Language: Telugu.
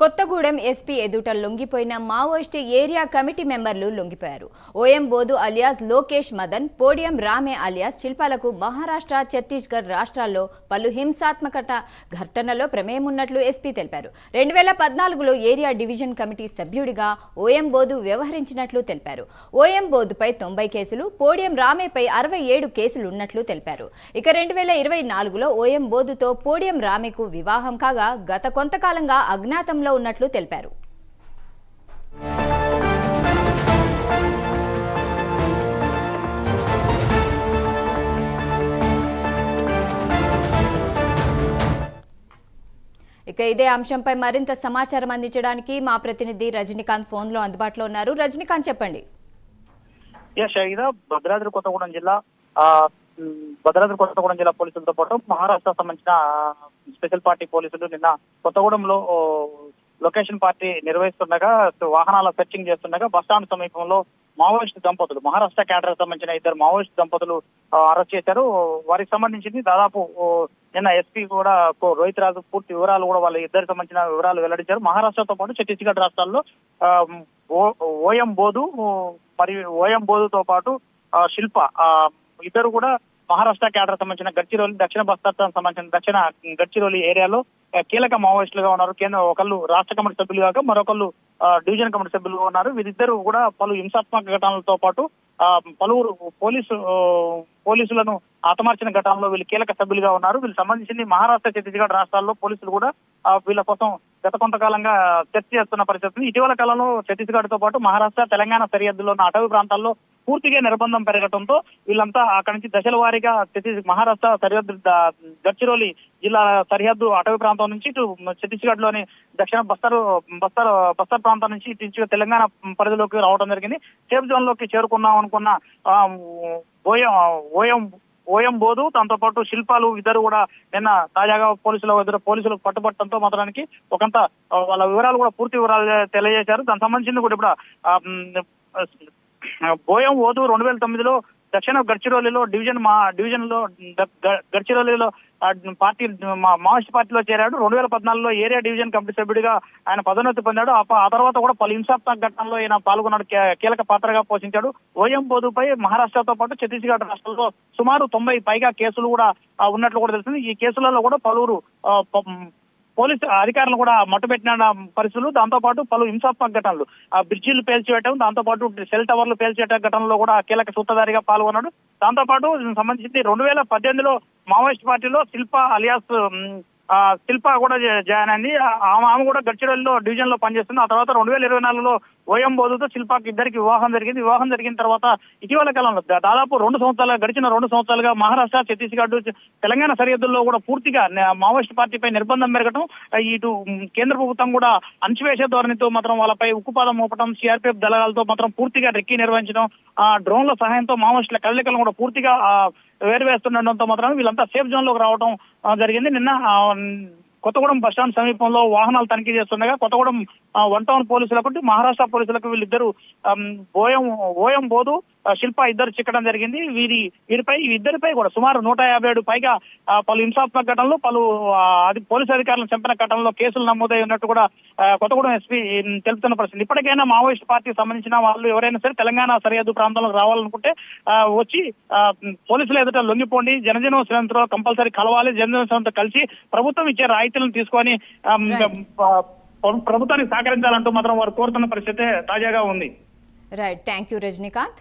కొత్తగూడెం ఎస్పీ ఎదుట లొంగిపోయిన మావోయిస్టు ఏరియా కమిటీ మెంబర్లు లొంగిపోయారు. ఓఎం బోధు అలియాస్ లోకేష్ మదన్ పోడియం రామే అలియాస్ శిల్పాలకు మహారాష్ట్ర ఛత్తీస్గఢ్ రాష్ట్రాల్లో పలు హింసాత్మకత ఘటనలో ప్రమేయం ఉన్నట్లు ఎస్పీ తెలిపారు. రెండు వేల పద్నాలుగులో ఏరియా డివిజన్ కమిటీ సభ్యుడిగా ఓఎం బోధు వ్యవహరించినట్లు తెలిపారు. ఓఎం బోధుపై తొంభై కేసులు పోడియం రామేపై అరవై ఏడు కేసులు ఉన్నట్లు తెలిపారు. ఇక రెండు వేల ఇరవై నాలుగులో ఓఎం బోధుతో పోడియం రామేకు వివాహం కాగా గత కొంతకాలంగా అజ్ఞాతంలో ఉన్నట్లు తెలిపారు. ఇక ఇదే అంశంపై మరింత సమాచారం అందించడానికి మా ప్రతినిధి రజనీకాంత్ ఫోన్లో అందుబాటులో ఉన్నారు. రజనీకాంత్ చెప్పండి. భద్రాద్రి కొత్తగూడెం జిల్లా భద్రాద్రి కొత్తగూడెం జిల్లా పోలీసులతో పాటు మహారాష్ట్ర సంబంధించిన స్పెషల్ పార్టీ పోలీసులు నిన్న కొత్తగూడెంలో లొకేషన్ పార్టీ నిర్వహిస్తుండగా వాహనాల సెర్చింగ్ చేస్తుండగా బస్టాండ్ సమీపంలో మావోయిస్ట్ దంపతులు మహారాష్ట్ర క్యాడర్ సంబంధించిన ఇద్దరు మావోయిస్ట్ దంపతులు అరెస్ట్ చేశారు. వారికి సంబంధించింది దాదాపు నిన్న ఎస్పీ కూడా రోహిత్ రాజు పూర్తి వివరాలు కూడా వాళ్ళ ఇద్దరికి సంబంధించిన వివరాలు వెల్లడించారు. మహారాష్ట్రతో పాటు ఛత్తీస్గఢ్ రాష్ట్రాల్లో ఓఎం బోధు మరియు ఓఎం బోధుతో పాటు ఆ, శిల్ప ఇద్దరు కూడా మహారాష్ట్ర క్యాడర్ సంబంధించిన గడ్చిరోలి దక్షిణ బస్తార్ సంబంధించిన దక్షిణ గడ్చిరోలి ఏరియాలో కీలక మావోయిస్టులుగా ఉన్నారు. కేంద్ర ఒకళ్ళు రాష్ట్ర కమిటీ సభ్యులు కాక మరొకళ్ళు డివిజన్ కమిటీ సభ్యులుగా ఉన్నారు. వీరిద్దరు కూడా పలు హింసాత్మక ఘటనలతో పాటు ఆ, పలువురు పోలీసు పోలీసులను హతమార్చిన ఘటనలో వీళ్ళు కీలక సభ్యులుగా ఉన్నారు. వీళ్ళు సంబంధించింది మహారాష్ట్ర ఛత్తీస్గఢ్ రాష్ట్రాల్లో పోలీసులు కూడా వీళ్ళ కోసం గత కొంతకాలంగా చర్చ చేస్తున్న పరిస్థితి ఇటీవల కాలంలో ఛత్తీస్గఢ్తో పాటు మహారాష్ట్ర తెలంగాణ సరిహద్దులో ఉన్న అటవీ ప్రాంతాల్లో పూర్తిగా నిర్బంధం పెరగడంతో వీళ్ళంతా అక్కడి నుంచి దశల వారీగా మహారాష్ట్ర సరిహద్దు గడ్చిరోలి జిల్లా సరిహద్దు అటవీ ప్రాంతం నుంచి ఇటు ఛత్తీస్గఢ్లోని దక్షిణ బస్తర్ బస్తర్ బస్తర్ ప్రాంతం నుంచి ఇటు తెలంగాణ పరిధిలోకి రావడం జరిగింది. సేఫ్ జోన్లోకి చేరుకున్నాం అనుకున్న ఆ, ఓయం ఓయం ఓఎం బోధు దాంతో పాటు శిల్పాలు ఇద్దరు కూడా నిన్న తాజాగా పోలీసుల ఇద్దరు పోలీసులు పట్టుబట్టడంతో మాత్రానికి ఒకంత వాళ్ళ వివరాలు కూడా పూర్తి వివరాలు తెలియజేశారు. దానికి సంబంధించింది కూడా ఇప్పుడు బోయం ఓదు రెండు వేల తొమ్మిదిలో దక్షిణ గడ్చిరోలిలో డివిజన్ మా డివిజన్లో గడ్చిరోలిలో పార్టీ మావోయిస్ట్ పార్టీలో చేరాడు. రెండు వేల పద్నాలుగులో ఏరియా డివిజన్ కమిటీ సభ్యుడిగా ఆయన పదోన్నతి పొందాడు. ఆ తర్వాత కూడా పలు హింసాత్మక ఘటనలో ఈయన పాల్గొన్నాడు. కే- కీలక పాత్రగా పోషించాడు. ఓఎం బోధుపై మహారాష్ట్రతో పాటు ఛత్తీస్గఢ్ రాష్ట్రాల్లో సుమారు తొంభై పైగా కేసులు కూడా ఉన్నట్లు కూడా తెలిసింది ఈ కేసులలో కూడా పలువురు పోలీసు అధికారులు కూడా మట్టుబెట్టిన పరిస్థితులు. దాంతో పాటు పలు హింసాత్మక ఘటనలు ఆ బ్రిడ్జిలు పేల్చివేయటం దాంతో పాటు సెల్ టవర్లు పేల్చేట ఘటనలో కూడా కీలక సూత్రధారిగా పాల్గొన్నాడు. దాంతో పాటు సంబంధించి రెండు వేల పద్దెనిమిదిలో మావోయిస్ట్ పార్టీలో శిల్ప అలియాస్ శిల్ప కూడా జాయిన్ అయింది. ఆమె ఆమె కూడా గడ్చిరోలిలో డివిజన్లో పనిచేస్తుంది. ఆ తర్వాత రెండు వేల ఇరవై నాలుగులో ఓఎం బోధుతో శిల్పాకి ఇద్దరికి వివాహం జరిగింది. వివాహం జరిగిన తర్వాత ఇటీవల కాలంలో దాదాపు రెండు సంవత్సరాలు గడిచిన రెండు సంవత్సరాలుగా మహారాష్ట్ర ఛత్తీస్గఢ్ తెలంగాణ సరిహద్దుల్లో కూడా పూర్తిగా మావోయిస్ట్ పార్టీపై నిర్బంధం పెరగటం ఇటు కేంద్ర ప్రభుత్వం కూడా అణచివేసే ధోరణితో మాత్రం వాళ్ళపై ఉక్కుపాదం మోపడం సిఆర్పిఎఫ్ దళాలతో మాత్రం పూర్తిగా రెక్కి నిర్వహించడం ఆ డ్రోన్ల సహాయంతో మావోయిస్టుల కదలికలను కూడా పూర్తిగా ఆ, వేరువేస్తుండటంతో మాత్రం వీళ్ళంతా సేఫ్ జోన్లోకి రావడం జరిగింది. నిన్న కొత్తగూడెం బస్టాండ్ సమీపంలో వాహనాలు తనిఖీ చేస్తుండగా కొత్తగూడెం వన్ టౌన్ పోలీసులకు మహారాష్ట్ర పోలీసులకు వీళ్ళిద్దరు ఆమ్, ఓయం ఓయం బోధు శిల్ప ఇద్దరు చిక్కడం జరిగింది. వీరి వీరిపై ఈ ఇద్దరిపై కూడా సుమారు నూట యాభై ఏడు పైగా పలు హింసాత్మక ఘటనలు పలు అది పోలీసు అధికారులను చంపిన ఘటనలో కేసులు నమోదై ఉన్నట్టు కూడా కొత్తగూడెం ఎస్పీ తెలుపుతున్న పరిస్థితి. ఇప్పటికైనా మావోయిస్ట్ పార్టీకి సంబంధించిన వాళ్ళు ఎవరైనా సరే తెలంగాణ సరిహద్దు ప్రాంతంలోకి రావాలనుకుంటే వచ్చి పోలీసులు ఎదుట లొంగిపోండి జనజీవన కంపల్సరీ కలవాలి జనజీవన కలిసి ప్రభుత్వం ఇచ్చే రాయితీలను తీసుకొని ప్రభుత్వానికి సహకరించాలంటూ మాత్రం వారు కోరుతున్న పరిస్థితి తాజాగా ఉంది. Right thank you Rajinikanth